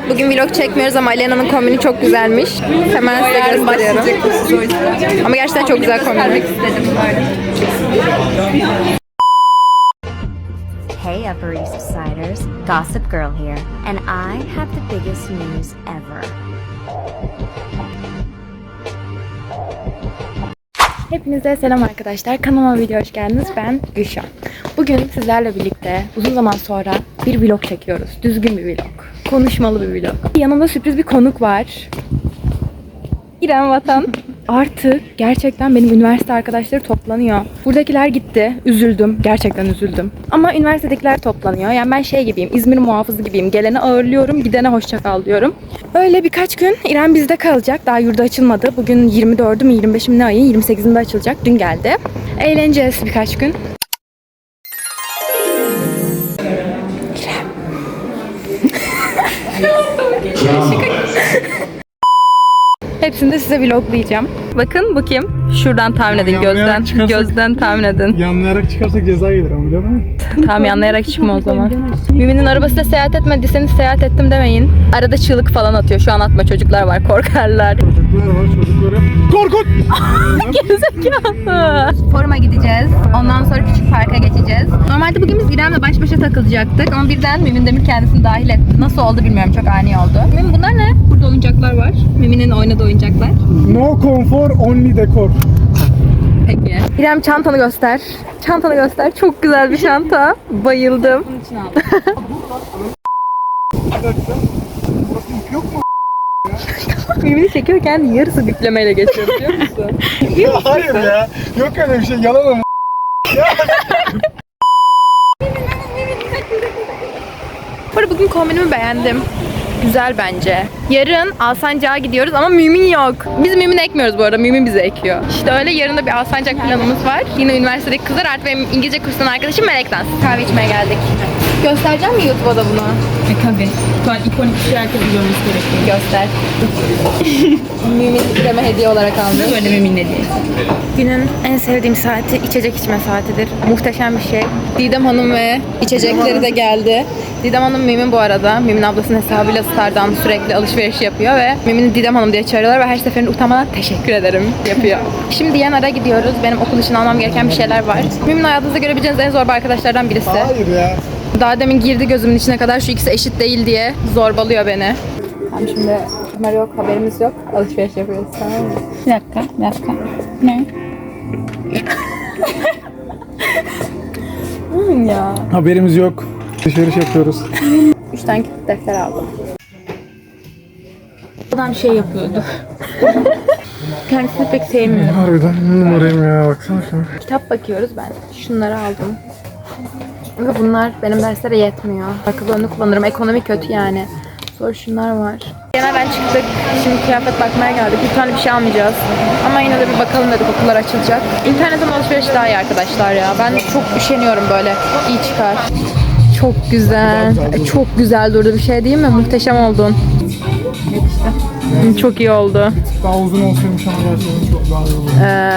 Evet bugün vlog çekmiyoruz ama Alena'nın kombini çok güzelmiş. Hemen size gösteriyorum. Ama gerçekten çok güzel kombin. Hey, Upper East Siders. Gossip Girl here, and I have the biggest news ever. Hepinize selam arkadaşlar. Kanalıma video hoş geldiniz. Ben Gülşah. Bugün sizlerle birlikte uzun zaman sonra bir vlog çekiyoruz. Düzgün bir vlog. Konuşmalı bir vlog. Yanımda sürpriz bir konuk var. İrem Vatan. Artık gerçekten benim üniversite arkadaşları toplanıyor. Buradakiler gitti. Üzüldüm. Gerçekten üzüldüm. Ama üniversitedekiler toplanıyor. Yani ben şey gibiyim. İzmir muhafızı gibiyim. Gelene ağırlıyorum. Gidene hoşça kal diyorum. Öyle birkaç gün İrem bizde kalacak. Daha yurda açılmadı. Bugün 24'ü mü 25'i mi ne ayın 28'inde açılacak. Dün geldi. Eğleneceğiz birkaç gün. Hepsini de size vloglayacağım. Bakın bu kim? Şuradan tahmin edin gözden. çıkarsak- Gözden tahmin edin. Yanlayarak çıkarsak ceza gelir ama biliyor musun? Tamam yanlayarak çıkma o zaman. Mümin'in arabasıyla seyahat etmediyseniz seyahat ettim demeyin. Arada çığlık falan atıyor. Şu an atma çocuklar var korkarlar. Çocuklar var çocukları. Korkut! Gerizekalı. Foruma gideceğiz. Ondan sonra küçük parka geçeceğiz. Normalde bugün biz İrem'le baş başa takılacaktık ama birden Mümin Demir kendisini dahil etti. Nasıl oldu bilmiyorum. Çok ani oldu. Mümin bunlar ne? Burada oyuncaklar var. Mümin'in oynadığı oyuncaklar. No comfort, only decor. Peki. İrem çantanı göster. Çantanı göster. Çok güzel bir çanta. Bayıldım. Dakika. Burası ip yok mu? Mümin'i çekiyorken yarısı diplemeyle geçiyor biliyor musun? Ya hayır ya. Yok öyle bir şey. Yalan ama. Bu arada bugün kombinimi beğendim. Güzel bence. Yarın Alsancak'a gidiyoruz ama Mümin yok. Biz Mümin ekmiyoruz bu arada. Mümin bize ekiyor. İşte öyle yarın da bir Alsancak planımız var. Yine üniversitedeki kızlar artık benim İngilizce kursundan arkadaşım Melek Dans. Kahve içmeye geldik. Göstereceğim mi YouTube'a da bunu? E tabi. Şu an ikonik bir şey herkesin görmesi gerekiyor. Göster. Mümin İrem'e hediye olarak aldı. Böyle minnet değil. Günün en sevdiğim saati içecek içme saatidir. Muhteşem bir şey. Didem Hanım ve içecekleri de geldi. Didem Hanım Mümin bu arada. Mümin ablasının hesabıyla Star'dan sürekli alışveriş yapıyor ve Mümin'i Didem Hanım diye çağırıyorlar ve her seferinde utanmadan teşekkür ederim yapıyor. Şimdi Yanar'a gidiyoruz. Benim okul için almam gereken bir şeyler var. Mümin hayatınızda görebileceğiniz en zorba arkadaşlardan birisi. Hayır ya. Daha demin girdi gözümün içine kadar şu ikisi eşit değil diye zorbalıyor beni. Tamam şimdi kamera yok, haberimiz yok. Alışveriş yapıyoruz tamam mı? Bir dakika, bir dakika. Ne? Ya. Haberimiz yok. Alışveriş yapıyoruz. Üç tane defter aldım. Adam şey yapıyordu. Kendisini pek sevmiyorum. Harbiden numarayım ya. Baksana şuna. Kitap bakıyoruz ben. Şunları aldım. Ve bunlar benim derslere yetmiyor. Akıllı önlü kullanırım. Ekonomi kötü yani. Sonra şunlar var. Genelden çıktık. Şimdi kıyafet bakmaya geldik. Bir tane bir şey almayacağız. Ama yine de bir bakalım dedik okullar açılacak. İnternetten alışveriş daha iyi arkadaşlar ya. Ben çok üşeniyorum böyle. İyi çıkar. Çok güzel. Çok güzel durdu bir şey değil mi? Muhteşem oldun. Çok iyi oldu. Daha uzun olsaymış ama gerçekten çok daha iyi olur.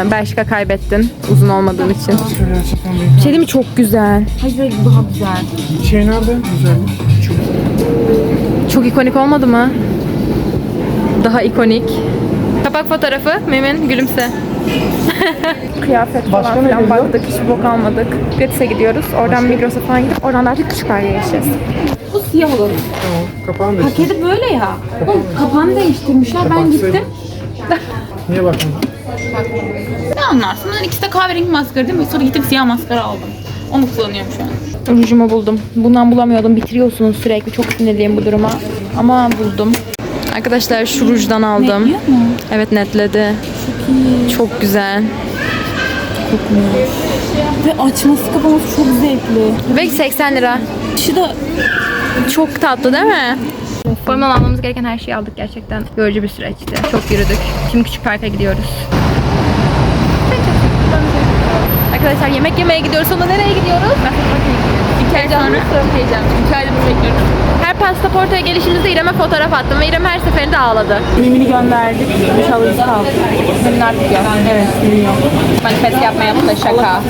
Ee, Belçika kaybettin uzun olmadığın için. Şöyle gerçekten değil. Bir şey değil mi? Çok güzel. Hayır, daha güzel. Şey nerede? Güzel. Çok. Çok ikonik olmadı mı? Daha ikonik. Kapak fotoğrafı. Memin gülümse. Kıyafet falan Başka ne filan geliyor? baktık. Hiç bok almadık. Gratis'e gidiyoruz. Oradan Migros'a falan gidip oradan da artık küçük parka geçeceğiz. Siyah olan. Tamam. Kapağını da Paketi böyle ya. Oğlum kapağını değiştirmişler. Ben gittim. Niye bakmadın? Ne anlarsın? Bunların ikisi de kahverengi maskara değil mi? Sonra gittim siyah maskara aldım. Onu kullanıyorum şu an. Rujumu buldum. Bundan bulamıyordum. Bitiriyorsunuz sürekli. Çok sinirliyim bu duruma. Ama buldum. Arkadaşlar şu rujdan aldım. Netliyor mu? Evet netledi. Çok güzel. Ve açması kapaması çok zevkli. Ve 80 lira. Dışı da Çok tatlı değil mi? Formadan almamız gereken her şeyi aldık gerçekten. Yorucu bir süreçti. Çok yürüdük. Şimdi küçük parka gidiyoruz. Arkadaşlar yemek yemeye gidiyoruz. Sonra nereye gidiyoruz? İki ay sonra. Heyecanlı. iki aydır bekliyorum. Her pasaportaya gelişimizde İrem'e fotoğraf attım ve İrem her seferinde ağladı. Mimini gönderdik. İnşallah kaldı. Senin artık yok. Evet, bilmiyorum. Manifest yapmayalım da şaka.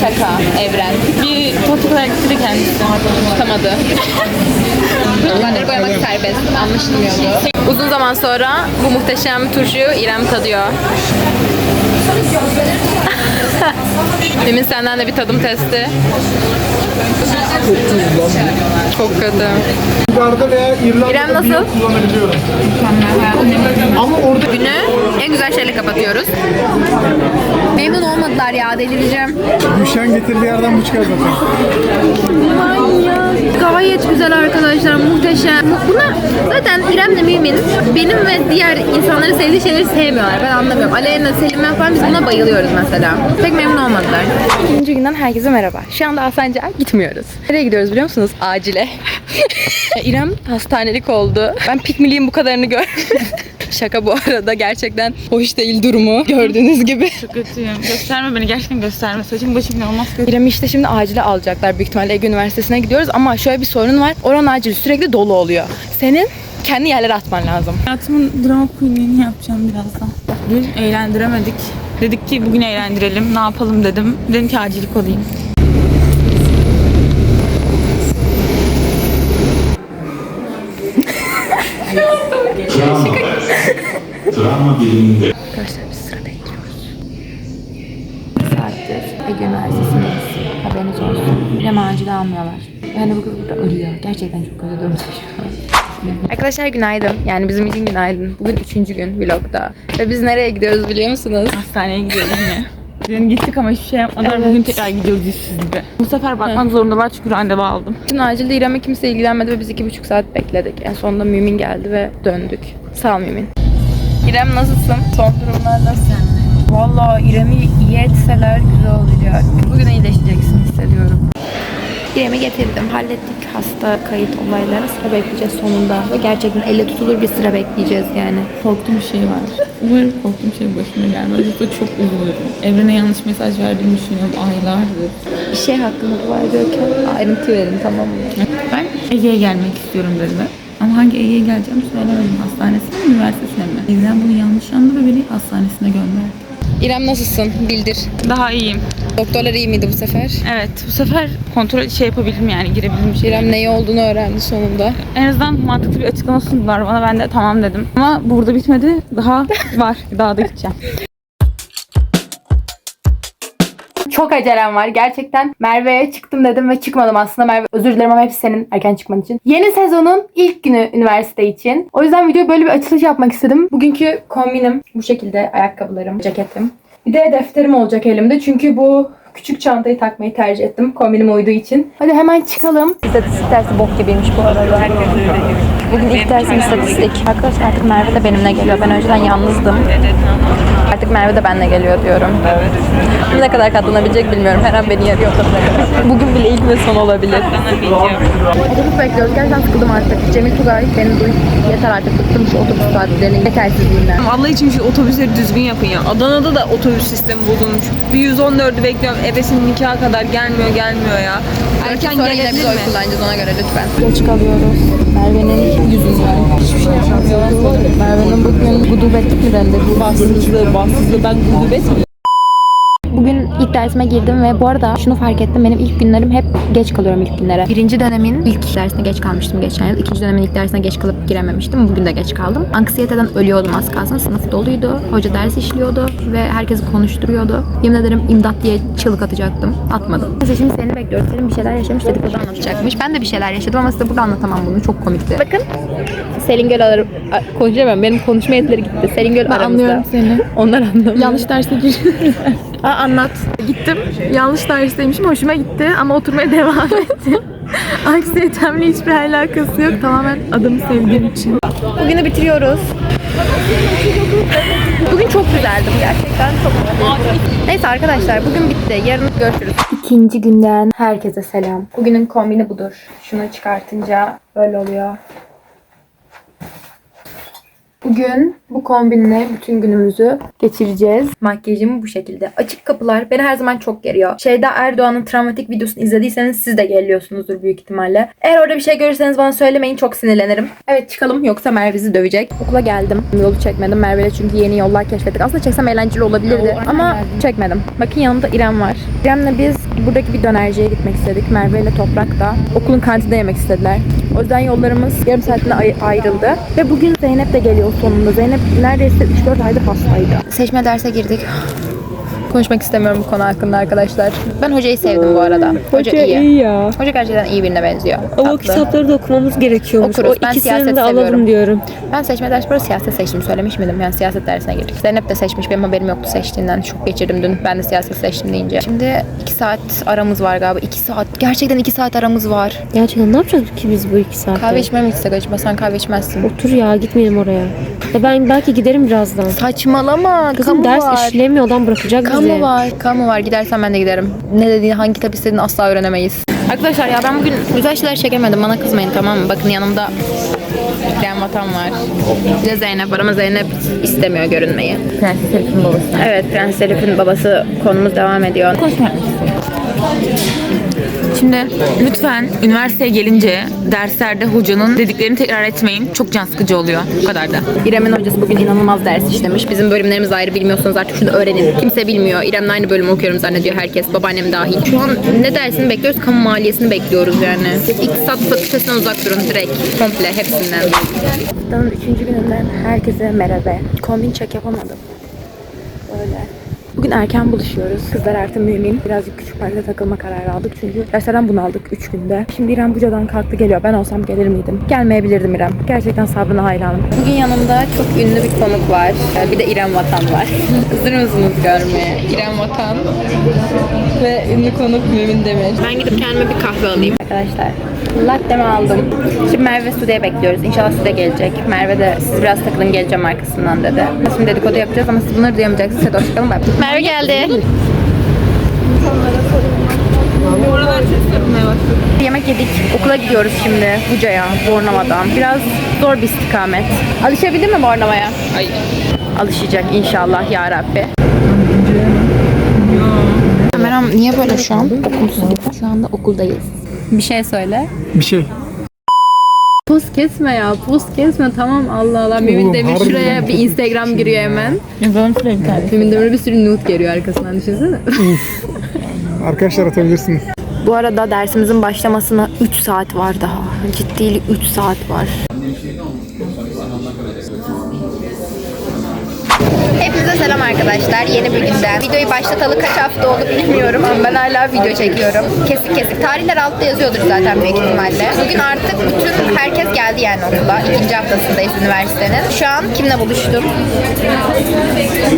Şaka. Evren. Bir fotoğraf getirdi kendisi. Tutamadı. Duvarları boyamak serbest. Anlaşılmıyordu. Uzun zaman sonra bu muhteşem turşuyu İrem tadıyor. Demin senden de bir tadım testi. Çok kötü. Bulgar'da veya İrlanda'da nasıl? kullanabiliyorum. Ama orada Günü en güzel şeyle kapatıyoruz. Memnun olmadılar ya delireceğim. Gülşen getirdiği yerden bu çıkar zaten. Gayet güzel arkadaşlar, muhteşem. Bunlar zaten İrem'le Mümin benim ve diğer insanların sevdiği şeyleri sevmiyorlar. Ben anlamıyorum. Aleyna, Selim falan biz buna bayılıyoruz mesela. Pek memnun olmadılar. İkinci günden herkese merhaba. Şu anda Alsancak'a gitmiyoruz. Nereye gidiyoruz biliyor musunuz? Acile. İrem hastanelik oldu. Ben pikmiliğin bu kadarını görmedim. Şaka bu arada gerçekten hoş değil durumu gördüğünüz gibi. Çok kötüyüm. Gösterme beni gerçekten gösterme. Saçım başım inanılmaz kötü. İrem'i işte şimdi acile alacaklar. Büyük ihtimalle Ege Üniversitesi'ne gidiyoruz ama şöyle bir sorun var. Oranın acili sürekli dolu oluyor. Senin kendi yerlere atman lazım. Hayatımın drama queenliğini yapacağım birazdan. Dün eğlendiremedik. Dedik ki bugün eğlendirelim. Ne yapalım dedim. Dedim ki acilik olayım. Travma. Travma biliminde Arkadaşlar biz sıra bekliyoruz. Saattir Ege Üniversitesi'ndeyiz. Haberiniz olsun. İrem'i acile almıyorlar. Yani bu kız burada ölüyor. Gerçekten çok kötü durumda şu an. Arkadaşlar günaydın. Yani bizim için günaydın. Bugün üçüncü gün vlogda. Ve biz nereye gidiyoruz biliyor musunuz? Hastaneye gidiyoruz yine. Dün gittik ama hiçbir şey yapmadan bugün tekrar gidiyoruz yüzsüz gibi. Bu sefer bakmak zorundalar çünkü randevu aldım. Dün acilde İrem'e kimse ilgilenmedi ve biz iki buçuk saat bekledik. En sonunda Mümin geldi ve döndük. Sağ ol Mümin. İrem nasılsın? Son durumlar nasıl? Valla İrem'i iyi etseler güzel olacak. Bugün iyileşeceksin hissediyorum. İrem'i getirdim. Hallettik hasta kayıt olayları. Sıra bekleyeceğiz sonunda. Ve gerçekten elle tutulur bir sıra bekleyeceğiz yani. Korktuğum bir şey var. Umarım korktuğum şey başıma gelmez. Yoksa çok üzülürüm. Evrene yanlış mesaj verdiğimi düşünüyorum aylardır. Bir şey hakkında var diyorken ayrıntı verin tamam mı? Ben Ege'ye gelmek istiyorum dediler. Ama hangi Ege'ye geleceğimi söylemedim. Hastanesine mi, üniversitesine mi? Bizden bunu yanlış anladı ve beni hastanesine gönderdi. İrem nasılsın? Bildir. Daha iyiyim. Doktorlar iyi miydi bu sefer? Evet, bu sefer kontrol şey yapabildim yani girebildim şey. İrem neyi olduğunu öğrendi sonunda. En azından mantıklı bir açıklama sundular bana. Ben de tamam dedim. Ama burada bitmedi. Daha var. Daha da gideceğim. Çok acelem var. Gerçekten Merve'ye çıktım dedim ve çıkmadım aslında. Merve özür dilerim ama hepsi senin erken çıkman için. Yeni sezonun ilk günü üniversite için. O yüzden videoya böyle bir açılış yapmak istedim. Bugünkü kombinim bu şekilde ayakkabılarım, ceketim. Bir de defterim olacak elimde. Çünkü bu küçük çantayı takmayı tercih ettim. Kombinim uyduğu için. Hadi hemen çıkalım. İstatistik dersi bok gibiymiş bu arada. Bugün ilk dersim istatistik. Arkadaşlar artık Merve de benimle geliyor. Ben önceden yalnızdım. Artık Merve de benimle geliyor diyorum. Ne kadar katlanabilecek bilmiyorum. Her an beni yarıyor olabilir. Bugün bile ilk ve son olabilir. Otobüs bekliyoruz. Gerçekten sıkıldım artık. Cemil Tugay beni duy. Yeter artık bıktım şu otobüs saatlerinin yetersizliğinden. Allah için şu otobüsleri düzgün yapın ya. Adana'da da otobüs sistemi bozulmuş. Bir 114'ü bekliyorum. Ebesinin nikaha kadar gelmiyor gelmiyor ya. Erken Sonra yine gelebilir biz oy kullanacağız ona göre lütfen. Geç kalıyoruz. Merve'nin yüzünden. Hiçbir şey yapamıyoruz. Merve'nin bugün gudubetlik mi dendi? Bahtsızlığı, bahtsızlığı. Ben gudubet mi? Bugün ilk dersime girdim ve bu arada şunu fark ettim. Benim ilk günlerim hep geç kalıyorum ilk günlere. Birinci dönemin ilk dersine geç kalmıştım geçen yıl. İkinci dönemin ilk dersine geç kalıp girememiştim. Bugün de geç kaldım. Anksiyeteden ölüyordum az kalsın. Sınıf doluydu. Hoca ders işliyordu ve herkesi konuşturuyordu. Yemin ederim imdat diye çığlık atacaktım. Atmadım. Neyse şimdi seni bekliyoruz. Senin bir şeyler yaşamış dedikodu anlatacakmış. Ben de bir şeyler yaşadım ama size burada anlatamam bunu. Çok komikti. Bakın Selin Göl alır. Konuşamam. Benim konuşma yetileri gitti. Selin Göl aramızda. anlıyorum seni. Onlar anlamıyor. Yanlış derse girdim. Aa, anlat. Gittim. Yanlış dersteymişim. Hoşuma gitti ama oturmaya devam ettim. Anksiyetemle hiçbir alakası yok. Tamamen adamı sevdiğim için. Bugünü bitiriyoruz. Bugün çok güzeldim gerçekten çok Neyse arkadaşlar bugün bitti. Yarın görüşürüz. İkinci günden herkese selam. Bugünün kombini budur. Şunu çıkartınca böyle oluyor. Bugün bu kombinle bütün günümüzü geçireceğiz. Makyajım bu şekilde. Açık kapılar beni her zaman çok geriyor. Şeyda Erdoğan'ın travmatik videosunu izlediyseniz siz de geliyorsunuzdur büyük ihtimalle. Eğer orada bir şey görürseniz bana söylemeyin çok sinirlenirim. Evet çıkalım yoksa Merve bizi dövecek. Okula geldim. Yolu çekmedim Merve'yle çünkü yeni yollar keşfettik. Aslında çeksem eğlenceli olabilirdi ama çekmedim. Bakın yanımda İrem var. İrem'le biz buradaki bir dönerciye gitmek istedik. Merve ile Toprak da okulun kantinde yemek istediler. O yüzden yollarımız yarım saatinde ay- ayrıldı. Ve bugün Zeynep de geliyor sonunda. Zeynep neredeyse 3-4 aydır hastaydı. Seçme derse girdik. Konuşmak istemiyorum bu konu hakkında arkadaşlar. Ben hocayı sevdim bu arada. Hoca, iyi. ya. Hoca gerçekten iyi birine benziyor. Ama o Tatlı. kitapları da okumamız gerekiyormuş. Okuruz. O Ben ikisini siyaset de seviyorum. alalım diyorum. Ben seçme ders böyle siyaset seçtim söylemiş miydim? Yani siyaset dersine girdik. Zeynep de seçmiş. Benim haberim yoktu seçtiğinden. Şok geçirdim dün. Ben de siyaset seçtim deyince. Şimdi 2 saat aramız var galiba. 2 saat. Gerçekten 2 saat aramız var. Gerçekten ne yapacağız ki biz bu iki saatte? Kahve içmeye mi gitsek acaba? Sen kahve içmezsin. Otur ya gitmeyelim oraya. Ya ben belki giderim birazdan. Saçmalama. Kızım kamu ders var. işlemiyordan bırakacak bizi. Kamu var. Kamu var. Gidersen ben de giderim. Ne dediğini, hangi kitap istediğini asla öğrenemeyiz. Arkadaşlar ya ben bugün güzel şeyler çekemedim. Bana kızmayın tamam mı? Bakın yanımda İkrem Vatan var. Bir de Zeynep var ama Zeynep istemiyor görünmeyi. Prenses Elif'in babası. Evet Prens Elif'in babası konumuz devam ediyor. Şimdi lütfen üniversiteye gelince derslerde hocanın dediklerini tekrar etmeyin. Çok can sıkıcı oluyor. Bu kadar da. İrem'in hocası bugün inanılmaz ders işlemiş. Bizim bölümlerimiz ayrı bilmiyorsanız artık şunu öğrenin. Kimse bilmiyor. İrem'le aynı bölümü okuyorum zannediyor herkes. Babaannem dahil. Şu an ne dersini bekliyoruz? Kamu maliyesini bekliyoruz yani. İktisat fakültesinden uzak durun direkt. Komple hepsinden. Haftanın üçüncü gününden herkese merhaba. Kombin çek yapamadım. Böyle. Bugün erken buluşuyoruz. Kızlar artı mümin. Birazcık küçük parkta takılma kararı aldık. Çünkü derslerden bunaldık 3 günde. Şimdi İrem Buca'dan kalktı geliyor. Ben olsam gelir miydim? Gelmeyebilirdim İrem. Gerçekten sabrına hayranım. Bugün yanımda çok ünlü bir konuk var. Bir de İrem Vatan var. Hazır mısınız görmeye? İrem Vatan ve ünlü konuk Mümin Demir. Ben gidip kendime bir kahve alayım. Arkadaşlar latte'mi aldım. Şimdi Merve Sude'ye bekliyoruz. İnşallah Sude gelecek. Merve de siz biraz takılın geleceğim arkasından dedi. Şimdi dedikodu yapacağız ama siz bunları duyamayacaksınız. Hadi hoşçakalın. Bye. Merve geldi. Yemek yedik. Okula gidiyoruz şimdi Buca'ya, Bornova'dan. Biraz zor bir istikamet. Alışabildin mi Bornova'ya? Hayır. Alışacak inşallah ya Rabbi. Kameram niye böyle şu an? Okulsuz gibi. Şu anda okuldayız. Bir şey söyle. Bir şey. Poz kesme ya. Poz kesme tamam Allah Allah. Mümin Demir şuraya bir Instagram giriyor hemen. Ben şuraya bir tane. Mümin Demir'e bir sürü nude geliyor arkasından düşünsene. Arkadaşlar atabilirsiniz. Bu arada dersimizin başlamasına 3 saat var daha. Ciddi 3 saat var. Selam arkadaşlar. Yeni bir günden. Videoyu başlatalı kaç hafta oldu bilmiyorum ama ben hala video çekiyorum. Kesik kesik. Tarihler altta yazıyordur zaten büyük ihtimalle. Bugün artık bütün herkes geldi yani okula. İkinci haftasındayız üniversitenin. Şu an kimle buluştum?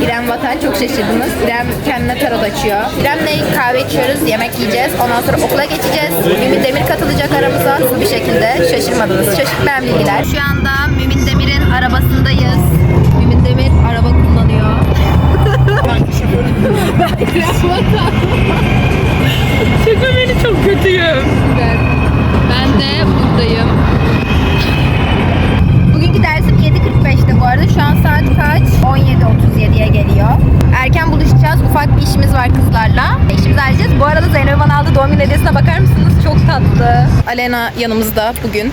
İrem Vatan çok şaşırdınız. İrem kendine tarot açıyor. İrem'le kahve içiyoruz, yemek yiyeceğiz. Ondan sonra okula geçeceğiz. Mümin Demir katılacak aramıza. Hızlı bir şekilde şaşırmadınız. Şaşırtmayan bilgiler. Şu anda Mümin Demir'in arabasındayız. Şaka beni çok kötüyüm. Ben de buradayım. Bugünkü dersim 7.45'te bu arada. Şu an saat kaç? 17.37'ye geliyor. Erken buluşacağız. Ufak bir işimiz var kızlarla. İşimizi halledeceğiz. Bu arada Zeynep bana aldı doğum günü hediyesine bakar mısınız? Çok tatlı. Alena yanımızda bugün.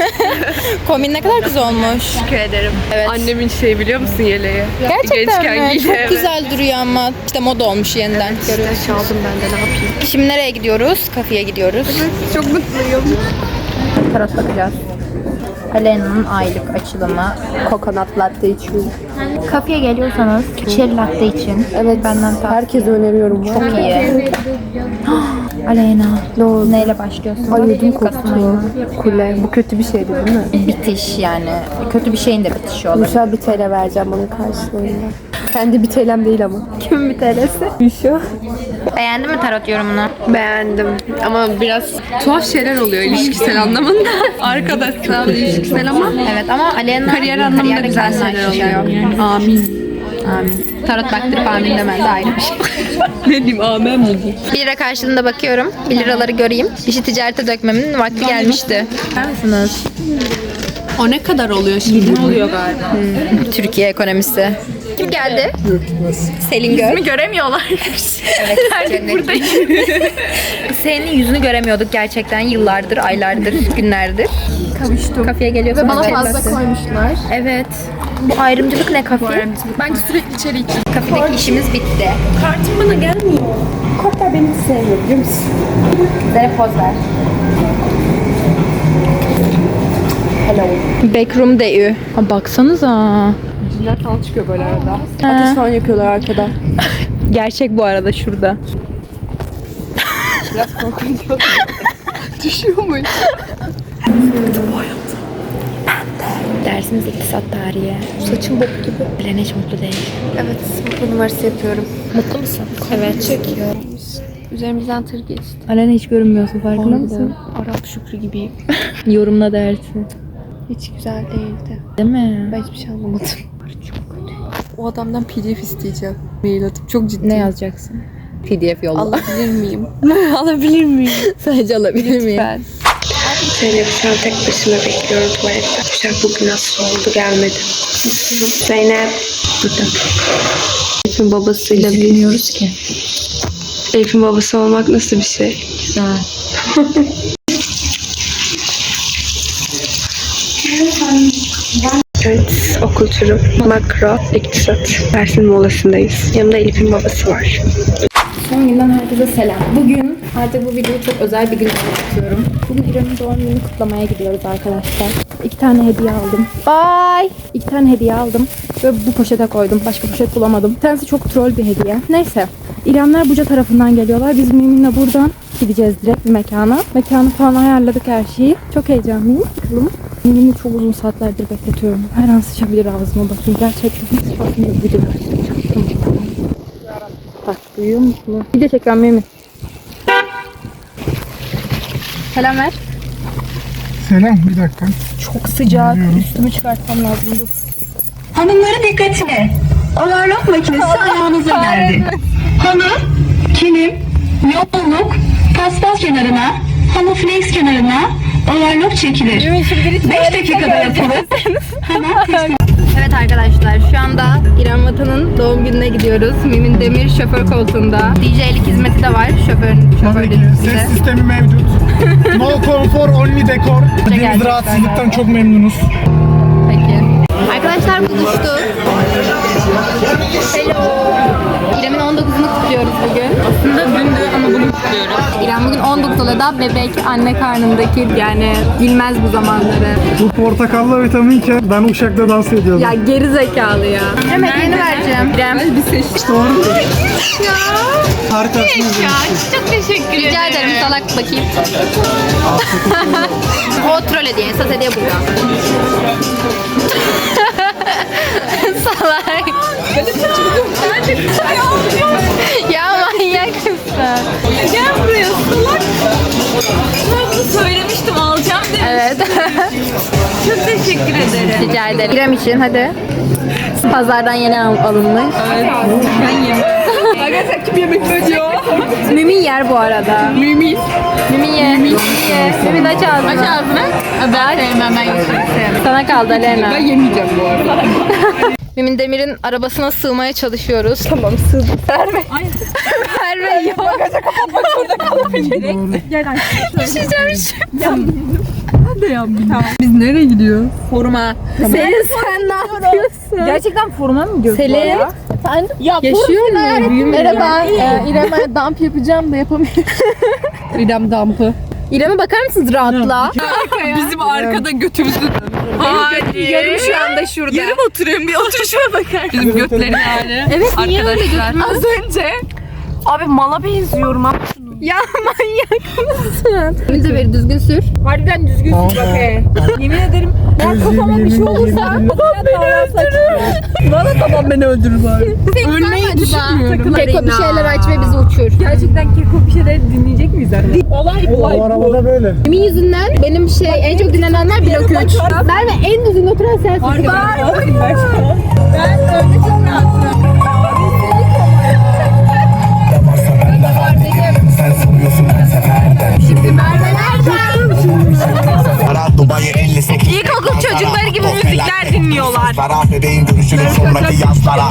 Kombin ne kadar güzel olmuş. Teşekkür ederim. Evet. Annemin şey biliyor musun yeleği? Gerçekten gençken mi? giydi, Çok evet. güzel duruyor ama işte moda olmuş yeniden. Görüyorsunuz. Çaldım ben de ne yapayım? Şimdi nereye gidiyoruz? Kafeye gidiyoruz. Çok mutluyum. Tarot bakacağız. Alena'nın aylık açılımı. Coconut latte içiyorum. Kafeye geliyorsanız cherry latte için. Evet benden tavsiye. Herkese öneriyorum. Çok iyi. Aleyna. Neyle başlıyorsun? Ay ödüm koptu. Kule. Bu kötü bir şeydi değil mi? Bitiş yani. Kötü bir şeyin de bitişi olur. Gülşah bir TL vereceğim bunun karşılığında. Kendi bir TL'm değil ama. Kimin bir TL'si? Gülşah. Beğendin mi tarot yorumunu? Beğendim. Ama biraz tuhaf şeyler oluyor ilişkisel anlamında. Arkadaşlar ilişkisel ama Evet ama Aleyna kariyer anlamında güzel şeyler oluyor. Amin. Amin. Tarot baktırıp amin demen de ayrı bir şey. Ne diyeyim amen mi diyeyim? 1 lira karşılığında bakıyorum. 1 liraları göreyim. İşi ticarete dökmemin vakti gelmişti. Bakar mısınız? O ne kadar oluyor şimdi? Ne oluyor galiba? Türkiye ekonomisi. Kim geldi? Selin Gör. Mi göremiyorlar. Evet, buradayım. Senin yüzünü göremiyorduk gerçekten yıllardır, aylardır, günlerdir. Kavuştum. Kafeye geliyorsun. Ve bana fazla koymuşlar. Evet. Bu ayrımcılık ne kafe? Bence sürekli içeri iç. Kafedeki işimiz bitti. Kartım bana gelmiyor. Kartlar beni sevmiyor biliyor musun? Bize poz ver. Hello. Backroom DU. Ha baksanıza. Cinler falan çıkıyor böyle arada. Ha. Ateş falan yakıyorlar arkada. Gerçek bu arada şurada. Biraz korkunç Düşüyormuş. Dersimiz iktisat tarihi. Saçım bok gibi. Bilen hiç mutlu değil. Evet, mutlu numarası yapıyorum. Mutlu musun? Evet. Çekiyor. Üzerimizden tır geçti. Alena hiç görünmüyorsun farkında mısın? Arap Şükrü gibiyim. Yorumla dersin. Hiç güzel değildi. Değil mi? Ben hiçbir şey anlamadım. O adamdan PDF isteyeceğim. Mail atıp çok ciddi. Ne yazacaksın? PDF yolla. Alabilir miyim? alabilir miyim? Sadece alabilir miyim? Ben. Zeynep şu an tek başıma bekliyorum tuvalette. Uçak bugün nasıl oldu gelmedi. Zeynep burada. Elif'in babasıyla bilmiyoruz ki. Elif'in babası olmak nasıl bir şey? Güzel. Evet, okul turu, makro, iktisat. Dersin molasındayız. Yanımda Elif'in babası var. Son günden herkese selam. Bugün artık bu videoyu çok özel bir gün çekiyorum. Bugün İrem'in doğum gününü kutlamaya gidiyoruz arkadaşlar. İki tane hediye aldım. Bye. İki tane hediye aldım ve bu poşete koydum. Başka poşet bulamadım. Bir tanesi çok troll bir hediye. Neyse. İremler Buca tarafından geliyorlar. Biz Mümin'le buradan gideceğiz direkt bir mekana. Mekanı falan ayarladık her şeyi. Çok heyecanlıyım. Bakalım. Mümin'i çok uzun saatlerdir bekletiyorum. Her an sıçabilir ağzıma bakayım. Gerçekten hiç bakmıyor video açtım. Bak duyuyor musun? Video çekiyorum Mümin. Selam ver. Selam bir dakika. Çok sıcak. Üstümü çıkartmam lazım. Dur. Hanımların dikkatine. Overlock makinesi ayağınıza geldi. Halı, kilim, yolluk, paspas kenarına, halı flex kenarına overlock çekilir. 5 dakikada yapılır. Hemen Evet arkadaşlar şu anda İrem Vatan'ın doğum gününe gidiyoruz. Mümin Demir şoför koltuğunda. DJ'lik hizmeti de var şoförün Tabii şoförlük ki. Ses sistemi mevcut. No comfort, only decor. Dediğimiz gerçekten rahatsızlıktan çok memnunuz. Peki. Arkadaşlar buluştuk. Hello. İrem'in 19'unu kutluyoruz bugün. Aslında dündü ama bugün kutluyoruz. İrem bugün 19 oluyor da bebek anne karnındaki yani bilmez bu zamanları. Bu portakallı vitaminken ben Uşak'ta dans ediyordum. Ya geri zekalı ya. İrem hediyeni vereceğim. İrem. Bir seçtik. Harikasınız. Çok teşekkür ederim. Rica ederim salak bakayım. o troll hediye. Esas hediye burada. salak. Ya manyak mısın? Gel buraya salak. Ben bunu söylemiştim alacağım demiştim. Evet. Çok teşekkür ederim. Rica ederim. İrem için hadi. Pazardan yeni al- alınmış. Evet. Ben yemem. Arkadaşlar kim yemek ödüyor? Mümin yer bu arada. Mümin. Mümin ye. Mümin ye. Mümin aç ağzını. Aç ağzını. Ben sevmem ben sevmem. Sana kaldı Alena. Ben yemeyeceğim bu arada. Mümin Demir'in arabasına sığmaya çalışıyoruz. Tamam sığdım. Verme. Verme yok. Bagaja kapatmak zorunda kalabiliriz. Gel aşkım. Düşeceğim şimdi. Biz nereye gidiyoruz? Forma. Selin sen ne yapıyorsun? Gerçekten forma mı gidiyorsun Selin. Ya Yaşıyor mu? Merhaba. Ee, İrem'e dump yapacağım da yapamıyorum. İrem dampı. İrem'e bakar mısınız rahatla? Bizim arkada götümüzü... Hayır. Yarım şu anda şurada. Yarım oturuyorum bir oturuşuma bakar. Bizim götlerin hali. Evet niye öyle götürmüş? Az önce. Abi mala benziyorum abi. Ya manyak mısın? Mümin Demir düzgün sür. Harbiden düzgün sür bak he. Yemin ederim. Ben kafama bir şey olursa beni öldürür. Valla tamam beni öldürür bari. Ölmeyi düşünmüyorum. Keko bir şeyler aç ve bizi uçur. Gerçekten Keko bir şeyler dinleyecek miyiz artık? Olay Bu arabada böyle. Mümin yüzünden benim şey en çok dinlenenler blok 3. Ben ve en düzgün oturan sensin. Ben önde çok rahatım. İlkokul çocukları gibi müzikler dinliyorlar. Dedeyin görüşürüz sonraki yazlara.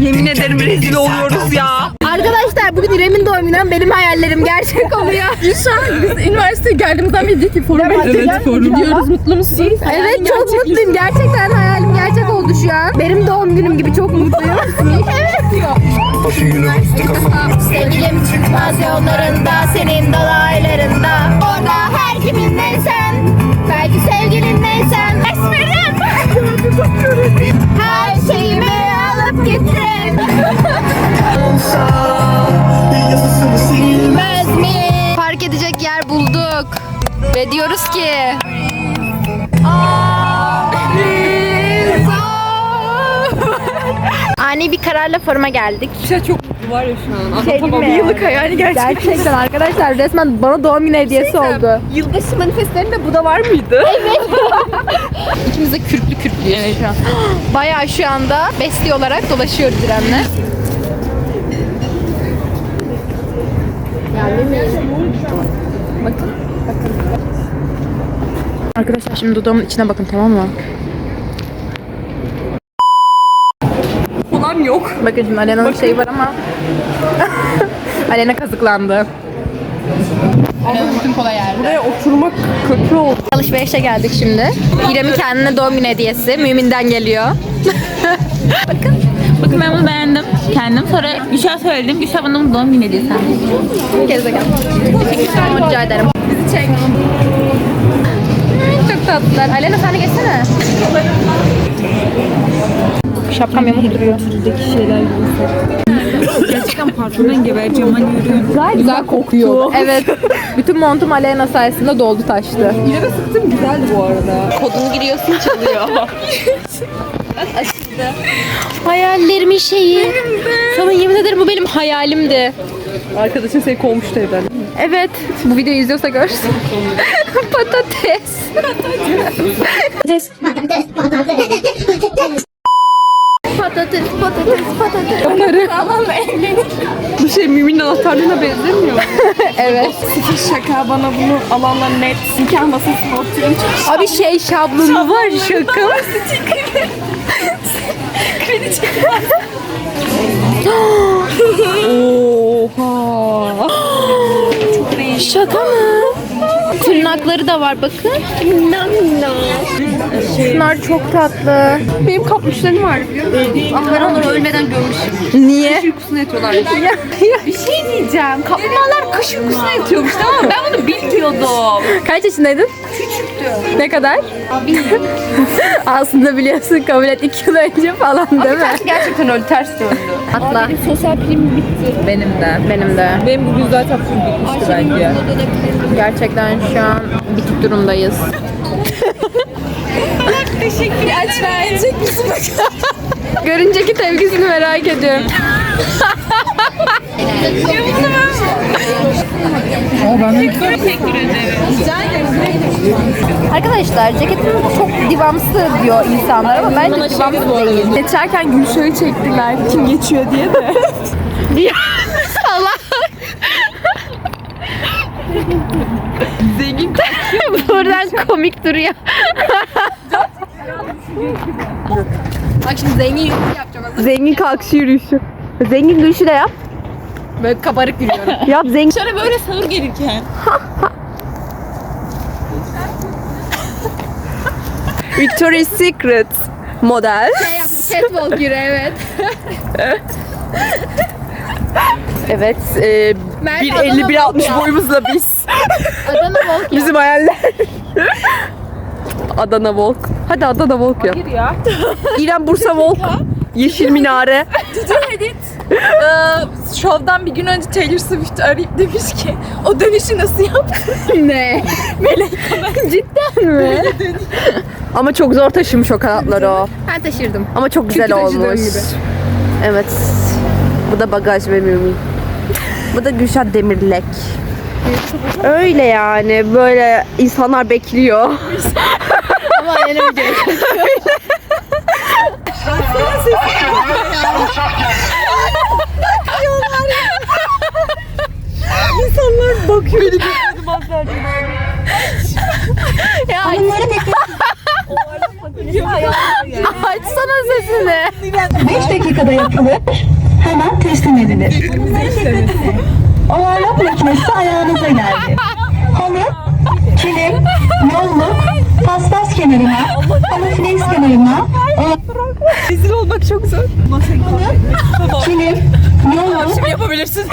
Yemin ederim rezil oluyoruz ya. Arkadaşlar bugün İrem'in doğum günü benim hayallerim gerçek oluyor. Şu an biz üniversiteye geldiğimizden beri ki forum Evet forum. Diyoruz mutlu musun? Evet çok mutluyum. Gerçekten hayalim gerçek oldu şu an. Benim doğum günüm gibi çok mutluyum. evet. Sevgilim çıkmaz yollarında, senin dolaylarında. Orada her kimin neysen, belki sevgilin neysen. Esmerim. her şeyimi alıp gittin. Bilmez mi? Park edecek yer bulduk. Ve diyoruz ki... Ani bir kararla foruma geldik. Şey çok var ya şu an. Şey Anlatamam. mi? Yıllık hayali gerçekten. Gerçekten arkadaşlar resmen bana doğum günü hediyesi oldu. Yılbaşı manifestlerinde bu da var mıydı? İkimiz de kürklü kürklüyüz şu an. Bayağı şu anda besli olarak dolaşıyoruz İrem'le. Bakın, bakın. Arkadaşlar şimdi dudağımın içine bakın tamam mı? Yok. Bakın şimdi Alena'nın şeyi var ama Alena kazıklandı. Alena'nın bütün kolay yerde. Buraya oturmak kötü oldu. Alışverişe geldik şimdi. İrem'in kendine doğum günü hediyesi. Mümin'den geliyor. Bakın ben bunu beğendim. Kendim sonra Gülşah'a söyledim. Gülşah bana bunu doğum günü hediyesi aldı. Gezegen. Teşekkür Rica ederim. Bizi çek. Çok tatlılar. Alena sen de geçsene. Şapkam yamuk duruyor. Gerçekten parfümden gebereceğim hani yürüyorum. Güzel kokuyor. evet. Bütün montum Alena sayesinde doldu taştı. Yine sıktım güzeldi bu arada. Kodunu giriyorsun çalıyor. Hayallerimin şeyi. Sana yemin ederim bu benim hayalimdi. Arkadaşın seni kovmuştu evden. Evet. Bu videoyu izliyorsa görsün. Patates. Patates, patates, patates. Onları. Bu şey mümin anahtarlığına benzemiyor mu? evet. Şaka bana bunu alanla net nikah masasına oturun. Abi şey şablonu var şaka. Oha. Şaka mı? Tırnakları da var bakın. Şunlar çok tatlı. Benim kapmışlarım var biliyor musun? Ben onları ölmeden görmüşüm. Niye? Uykusuna yatıyorlar. bir şey diyeceğim. Kaplumbağalar kış uykusuna yatıyormuş tamam mı? Ben bunu bilmiyordum. Kaç yaşındaydın? Küçüktü. Ne kadar? Aslında biliyorsun kabul et 2 yıl önce falan değil mi? Gerçekten öyle ters döndü. Atla. Sosyal prim bitti. Benim de. Benim de. Benim bugün zaten full bitmişti bence. Gerçekten şu an bitik durumdayız. Teşekkür Aç verecek misin bakalım? Görünceki tepkisini merak ediyorum. Arkadaşlar ceketim çok divamsı diyor insanlar ama bence divamsı değil. Geçerken Gülşah'ı çektiler. Kim geçiyor diye de. Allah. Zengin Buradan komik duruyor. Bak şimdi zengin yürüyüşü yapacağım. Zengin kalkışı yürüyüşü. Zengin gülüşü de yap. Böyle kabarık yürüyorum. Yap zengin. Şöyle böyle sağır gelirken. Victoria's Secret model. şey yaptım. Catwalk yürü evet. Evet. E, Merve 1.51-60 boyumuzla biz. Adana Walk ya. Bizim hayaller. Adana Walk. Hadi Adana Walk yap. Hayır ya. İrem Bursa Walk. Yeşil Minare. Şovdan bir gün önce Taylor Swift arayıp demiş ki o dönüşü nasıl yaptın? ne? Cidden mi? Ama çok zor taşımış o kanatları o. Ben taşırdım. Ama çok güzel olmuş. Evet. Bu da bagaj ve mümin. Bu da Gülşah Demirlek. Öyle yani böyle insanlar bekliyor. Ama yine video. Hanımları dikkat Açsana sesini. 5 dakikada yapılır. Hemen teslim edilir. Overlock makinesi ayağınıza geldi. Halı, kilim, yolluk, paspas kenarına, flex kenarına, Rezil olmak çok zor. kilim, yolluk, Yapabilirsin.